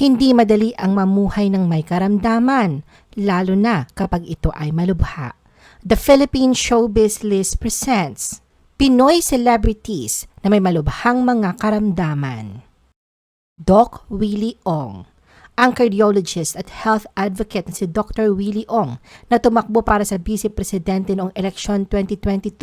Hindi madali ang mamuhay ng may karamdaman, lalo na kapag ito ay malubha. The Philippine Showbiz List presents Pinoy Celebrities na may malubhang mga karamdaman. Doc Willie Ong ang cardiologist at health advocate na si Dr. Willie Ong na tumakbo para sa vice presidente noong eleksyon 2022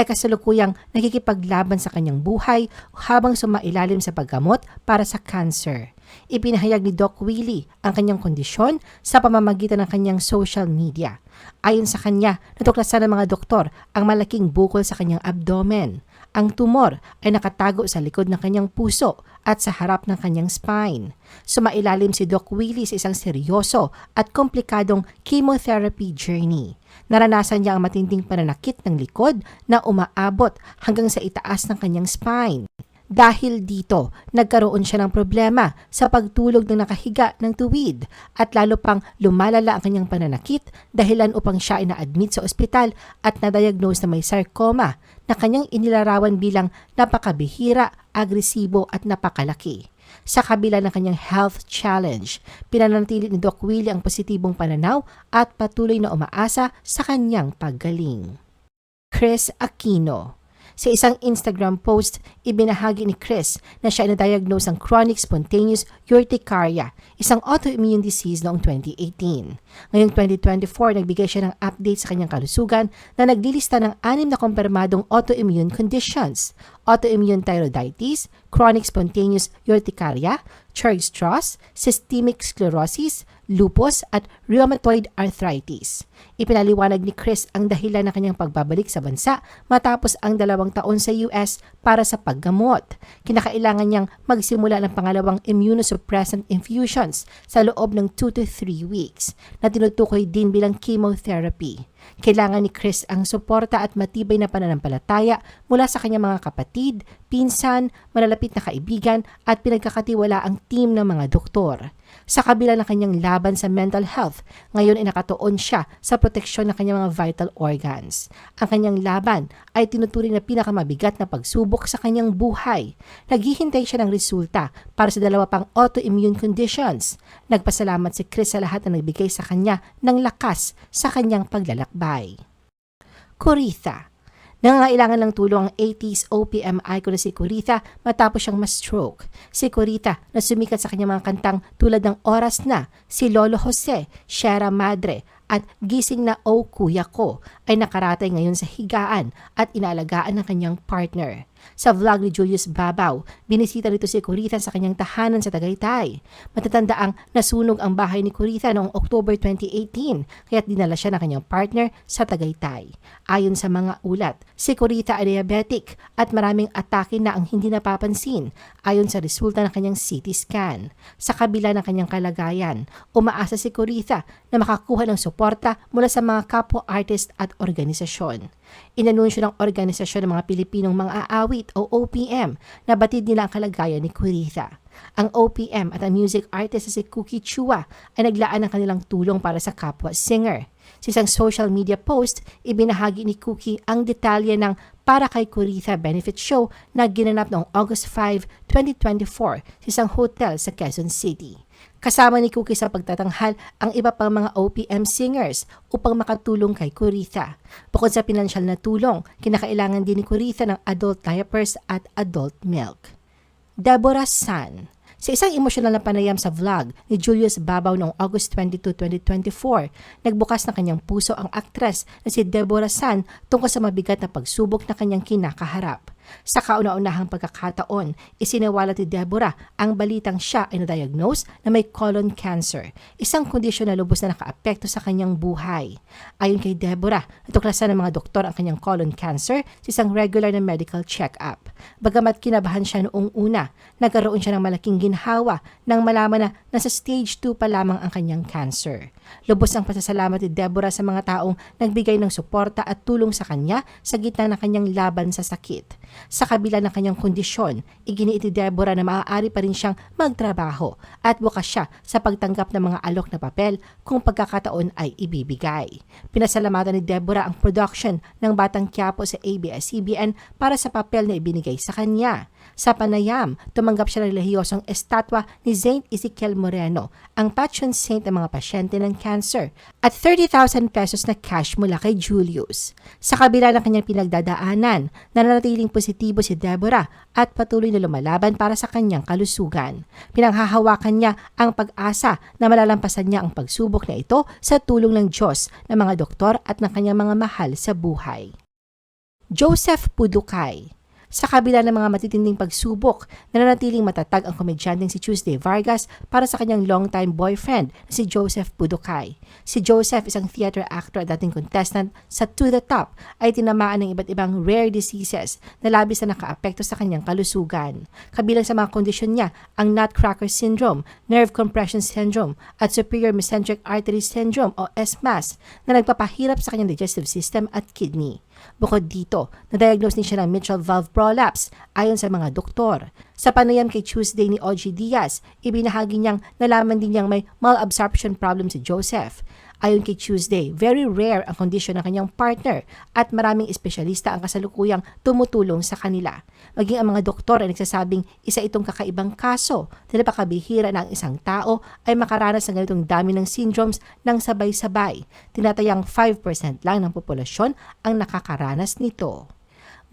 ay kasalukuyang nakikipaglaban sa kanyang buhay habang sumailalim sa paggamot para sa cancer. Ipinahayag ni Doc Willie ang kanyang kondisyon sa pamamagitan ng kanyang social media. Ayon sa kanya, natuklasan ng mga doktor ang malaking bukol sa kanyang abdomen. Ang tumor ay nakatago sa likod ng kanyang puso at sa harap ng kanyang spine. Sumailalim si Doc Willie sa isang seryoso at komplikadong chemotherapy journey. Naranasan niya ang matinding pananakit ng likod na umaabot hanggang sa itaas ng kanyang spine. Dahil dito, nagkaroon siya ng problema sa pagtulog ng nakahiga ng tuwid at lalo pang lumalala ang kanyang pananakit dahilan upang siya ay na-admit sa ospital at na-diagnose na may sarcoma na kanyang inilarawan bilang napakabihira, agresibo at napakalaki. Sa kabila ng kanyang health challenge, pinanatili ni Doc Willie ang positibong pananaw at patuloy na umaasa sa kanyang paggaling. Chris Aquino sa isang Instagram post, ibinahagi ni Chris na siya ay na-diagnose ng chronic spontaneous urticaria, isang autoimmune disease noong 2018. Ngayong 2024, nagbigay siya ng update sa kanyang kalusugan na naglilista ng anim na kumpirmadong autoimmune conditions, autoimmune thyroiditis, chronic spontaneous urticaria, Churg-Strauss, systemic sclerosis, lupus at rheumatoid arthritis. Ipinaliwanag ni Chris ang dahilan ng kanyang pagbabalik sa bansa matapos ang dalawang taon sa US para sa paggamot. Kinakailangan niyang magsimula ng pangalawang immunosuppressant infusions sa loob ng 2 to 3 weeks na tinutukoy din bilang chemotherapy. Kailangan ni Chris ang suporta at matibay na pananampalataya mula sa kanyang mga kapatid, pinsan, malalapit na kaibigan at pinagkakatiwala ang team ng mga doktor. Sa kabila ng kanyang laban sa mental health, ngayon ay nakatuon siya sa proteksyon ng kanyang mga vital organs. Ang kanyang laban ay tinuturing na pinakamabigat na pagsubok sa kanyang buhay. Naghihintay siya ng resulta para sa dalawa pang autoimmune conditions. Nagpasalamat si Chris sa lahat na nagbigay sa kanya ng lakas sa kanyang paglalakbay. Coritha Nangangailangan ng tulong ang 80s OPM icon na si Corita matapos siyang ma-stroke. Si Corita na sumikat sa kanyang mga kantang tulad ng Oras Na, si Lolo Jose, Sierra Madre at Gising na O Kuya Ko ay nakaratay ngayon sa higaan at inaalagaan ng kanyang partner. Sa vlog ni Julius Babaw, binisita nito si Corita sa kanyang tahanan sa Tagaytay. Matatanda ang nasunog ang bahay ni Corita noong October 2018 kaya't dinala siya ng kanyang partner sa Tagaytay. Ayon sa mga ulat, si Corita ay diabetic at maraming atake na ang hindi napapansin ayon sa resulta ng kanyang CT scan. Sa kabila ng kanyang kalagayan, umaasa si Corita na makakuha ng suporta mula sa mga kapwa artist at organisasyon. Inanunsyo ng Organisasyon ng mga Pilipinong Mga Aawit o OPM na batid nila ang kalagayan ni Kuritha. Ang OPM at ang music artist na si Cookie Chua ay naglaan ng kanilang tulong para sa kapwa singer. Sa isang social media post, ibinahagi ni Cookie ang detalye ng para kay Kuritha benefit show na ginanap noong August 5, 2024 sa isang hotel sa Quezon City. Kasama ni Cookie sa pagtatanghal ang iba pang mga OPM singers upang makatulong kay Kuritha. Bukod sa pinansyal na tulong, kinakailangan din ni Kuritha ng adult diapers at adult milk. Deborah San sa isang emosyonal na panayam sa vlog ni Julius Babaw noong August 22, 2024, nagbukas ng kanyang puso ang aktres na si Deborah San tungkol sa mabigat na pagsubok na kanyang kinakaharap. Sa kauna-unahang pagkakataon, isiniwalat ni Deborah ang balitang siya ay na-diagnose na may colon cancer, isang kondisyon na lubos na nakaapekto sa kanyang buhay. Ayon kay Deborah, natuklasan ng mga doktor ang kanyang colon cancer sa isang regular na medical check-up. Bagamat kinabahan siya noong una, nagkaroon siya ng malaking ginhawa nang malaman na nasa stage 2 pa lamang ang kanyang cancer. Lubos ang pasasalamat ni Deborah sa mga taong nagbigay ng suporta at tulong sa kanya sa gitna ng kanyang laban sa sakit. Sa kabila ng kanyang kondisyon, iginiit ni Deborah na maaari pa rin siyang magtrabaho at bukas siya sa pagtanggap ng mga alok na papel kung pagkakataon ay ibibigay. Pinasalamatan ni Deborah ang production ng Batang Quiapo sa ABS-CBN para sa papel na ibinigay sa kanya. Sa panayam, tumanggap siya ng relihiyosong estatwa ni Saint Ezekiel Moreno, ang patron saint ng mga pasyente ng cancer, at 30,000 pesos na cash mula kay Julius. Sa kabila ng kanyang pinagdadaanan, nananatiling positibo si Deborah at patuloy na lumalaban para sa kanyang kalusugan. Pinanghahawakan niya ang pag-asa na malalampasan niya ang pagsubok na ito sa tulong ng Diyos, ng mga doktor at ng kanyang mga mahal sa buhay. Joseph Pudukay sa kabila ng mga matitinding pagsubok, nananatiling matatag ang komedyanteng si Tuesday Vargas para sa kanyang longtime boyfriend na si Joseph Pudukay. Si Joseph, isang theater actor at dating contestant sa To The Top, ay tinamaan ng iba't ibang rare diseases na labis na nakaapekto sa kanyang kalusugan. Kabilang sa mga kondisyon niya ang Nutcracker Syndrome, Nerve Compression Syndrome at Superior Mesenteric Artery Syndrome o SMAS na nagpapahirap sa kanyang digestive system at kidney. Bukod dito, na-diagnose din siya ng mitral valve prolapse ayon sa mga doktor. Sa panayam kay Tuesday ni OG Diaz, ibinahagi niyang nalaman din niyang may malabsorption problem si Joseph. Ayon kay Tuesday, very rare ang kondisyon ng kanyang partner at maraming espesyalista ang kasalukuyang tumutulong sa kanila. Maging ang mga doktor ay nagsasabing isa itong kakaibang kaso na napakabihira na ang isang tao ay makaranas ng ganitong dami ng syndromes ng sabay-sabay. Tinatayang 5% lang ng populasyon ang nakakaranas nito.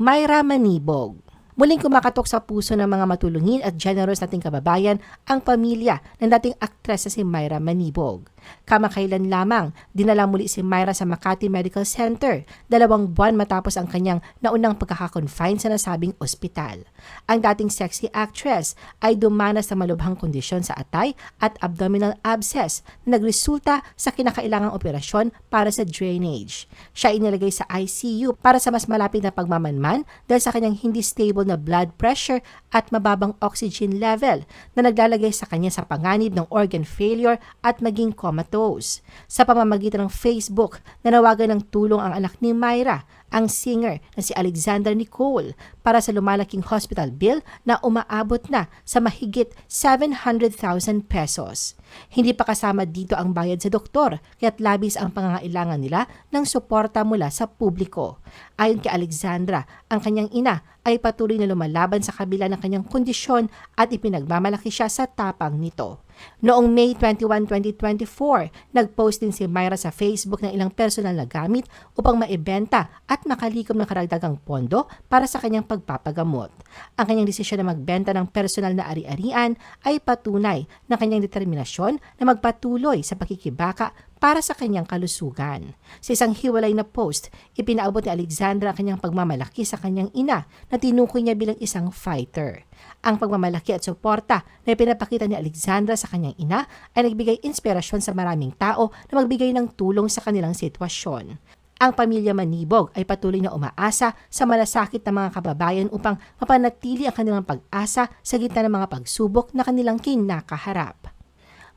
Myra Manibog Muling kumakatok sa puso ng mga matulungin at generous nating kababayan ang pamilya ng dating aktres na si Myra Manibog. Kamakailan lamang, dinala muli si Myra sa Makati Medical Center, dalawang buwan matapos ang kanyang naunang pagkakakonfine sa nasabing ospital. Ang dating sexy actress ay dumanas sa malubhang kondisyon sa atay at abdominal abscess na nagresulta sa kinakailangang operasyon para sa drainage. Siya inilagay sa ICU para sa mas malapit na pagmamanman dahil sa kanyang hindi stable na blood pressure at mababang oxygen level na naglalagay sa kanya sa panganib ng organ failure at maging comatose. Sa pamamagitan ng Facebook, nanawagan ng tulong ang anak ni Myra, ang singer na si Alexander Nicole para sa lumalaking hospital bill na umaabot na sa mahigit 700,000 pesos. Hindi pa kasama dito ang bayad sa doktor, kaya't labis ang pangangailangan nila ng suporta mula sa publiko. Ayon kay Alexandra, ang kanyang ina ay patuloy na lumalaban sa kabila ng kanyang kondisyon at ipinagmamalaki siya sa tapang nito. Noong May 21, 2024, nag-post din si Myra sa Facebook ng ilang personal na gamit upang maibenta at makalikom ng karagdagang pondo para sa kanyang pagpapagamot. Ang kanyang desisyon na magbenta ng personal na ari-arian ay patunay ng kanyang determinasyon na magpatuloy sa pakikibaka para sa kanyang kalusugan. Sa isang hiwalay na post, ipinaabot ni Alexandra ang kanyang pagmamalaki sa kanyang ina na tinukoy niya bilang isang fighter. Ang pagmamalaki at suporta na ipinapakita ni Alexandra sa kanyang ina ay nagbigay inspirasyon sa maraming tao na magbigay ng tulong sa kanilang sitwasyon. Ang pamilya Manibog ay patuloy na umaasa sa malasakit ng mga kababayan upang mapanatili ang kanilang pag-asa sa gitna ng mga pagsubok na kanilang kinakaharap.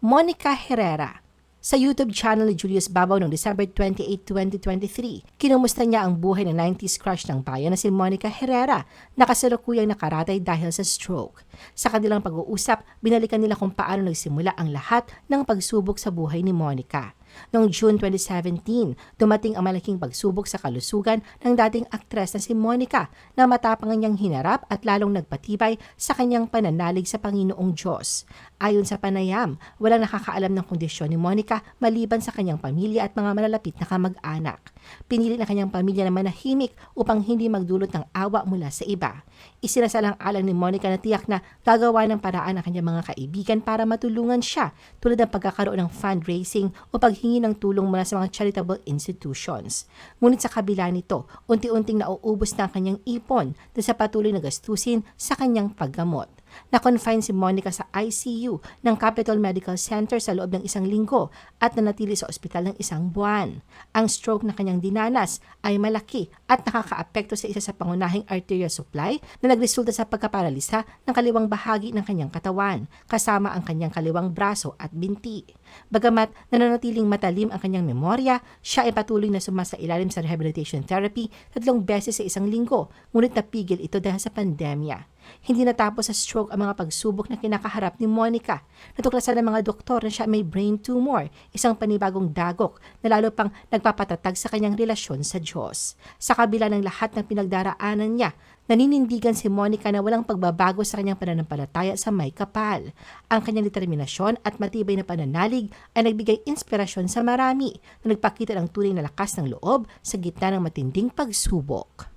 Monica Herrera sa YouTube channel ni Julius Babaw noong December 28, 2023. Kinumusta niya ang buhay ng 90s crush ng bayan na si Monica Herrera na kasalukuyang nakaratay dahil sa stroke. Sa kanilang pag-uusap, binalikan nila kung paano nagsimula ang lahat ng pagsubok sa buhay ni Monica. Noong June 2017, dumating ang malaking pagsubok sa kalusugan ng dating aktres na si Monica na matapang niyang hinarap at lalong nagpatibay sa kanyang pananalig sa Panginoong Diyos. Ayon sa panayam, walang nakakaalam ng kondisyon ni Monica maliban sa kanyang pamilya at mga malalapit na kamag-anak. Pinili ng kanyang pamilya na manahimik upang hindi magdulot ng awa mula sa iba. Isinasalang alang ni Monica na tiyak na gagawa ng paraan ang kanyang mga kaibigan para matulungan siya tulad ng pagkakaroon ng fundraising o paghingi ng tulong mula sa mga charitable institutions. Ngunit sa kabila nito, unti-unting nauubos na ang kanyang ipon dahil sa patuloy na gastusin sa kanyang paggamot. Na-confine si Monica sa ICU ng Capital Medical Center sa loob ng isang linggo at nanatili sa ospital ng isang buwan. Ang stroke na kanyang dinanas ay malaki at nakakaapekto sa isa sa pangunahing arterial supply na nagresulta sa pagkaparalisa ng kaliwang bahagi ng kanyang katawan, kasama ang kanyang kaliwang braso at binti. Bagamat nananatiling matalim ang kanyang memorya, siya ay patuloy na sumasa ilalim sa rehabilitation therapy tatlong beses sa isang linggo, ngunit napigil ito dahil sa pandemya. Hindi natapos sa stroke ang mga pagsubok na kinakaharap ni Monica. Natuklasan ng mga doktor na siya may brain tumor, isang panibagong dagok na lalo pang nagpapatatag sa kanyang relasyon sa Diyos. Sa kabila ng lahat ng pinagdaraanan niya, naninindigan si Monica na walang pagbabago sa kanyang pananampalataya sa may kapal. Ang kanyang determinasyon at matibay na pananalig ay nagbigay inspirasyon sa marami na nagpakita ng tunay na lakas ng loob sa gitna ng matinding pagsubok.